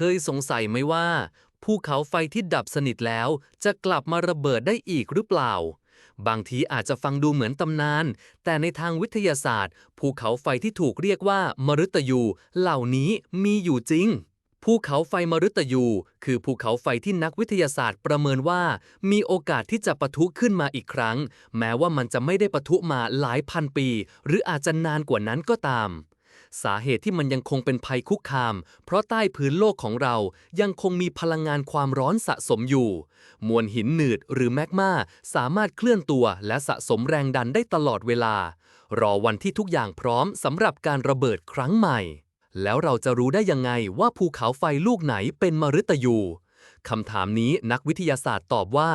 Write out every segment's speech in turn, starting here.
เคยสงสัยไหมว่า ภูเขาไฟที่ดับสนิทแล้วจะกลับมาระเบิดได้อีกหรือเปล่า บางทีอาจจะฟังดูเหมือนตำนาน แต่ในทางวิทยาศาสตร์ ภูเขาไฟที่ถูกเรียกว่ามฤตยูเหล่านี้มีอยู่จริงภูเขาไฟมฤตยู คือภูเขาไฟที่นักวิทยาศาสตร์ประเมินว่า มีโอกาสที่จะปะทุขึ้นมาอีกครั้ง แม้ว่ามันจะไม่ได้ปะทุมาหลายพันปี หรืออาจจะนานกว่านั้นก็ตาม สาเหตุที่มันยังคงเป็นภัยคุกคาม เพราะใต้พื้นโลกของเรายังคงมีพลังงานความร้อนสะสมอยู่ มวลหินหนืดหรือแมกมาสามารถเคลื่อนตัวและสะสมแรงดันได้ตลอดเวลา รอวันที่ทุกอย่างพร้อมสำหรับการระเบิดครั้งใหม่ แล้วเราจะรู้ได้ยังไงว่าภูเขาไฟลูกไหนเป็นมฤตยู คำถามนี้นักวิทยาศาสตร์ตอบว่า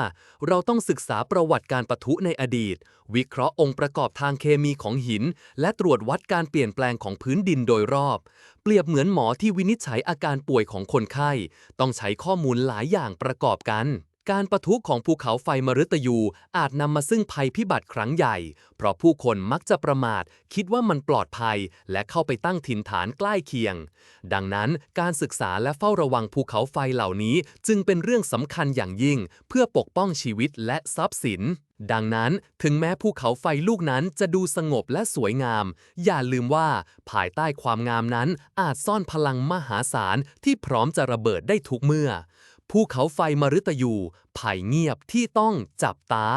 เราต้องศึกษาประวัติการปะทุในอดีต วิเคราะห์องค์ประกอบทางเคมีของหิน และตรวจวัดการเปลี่ยนแปลงของพื้นดินโดยรอบ เปรียบเหมือนหมอที่วินิจฉัยอาการป่วยของคนไข้ ต้องใช้ข้อมูลหลายอย่างประกอบกัน การปะทุของภูเขาไฟมฤตยู อาจนำมาซึ่งภัยพิบัติครั้งใหญ่ เพราะผู้คนมักจะประมาท คิดว่ามันปลอดภัย และเข้าไปตั้งถิ่นฐานใกล้เคียง ดังนั้นการศึกษาและเฝ้าระวังภูเขาไฟเหล่านี้ จึงเป็นเรื่องสำคัญอย่างยิ่ง เพื่อปกป้องชีวิตและทรัพย์สิน ดังนั้นถึงแม้ภูเขาไฟลูกนั้นจะดูสงบและสวยงาม อย่าลืมว่า ภายใต้ความงามนั้นอาจซ่อนพลังมหาศาลที่พร้อมจะระเบิดได้ทุกเมื่อ ภูเขาไฟมฤตยูภัยเงียบที่ต้องจับตา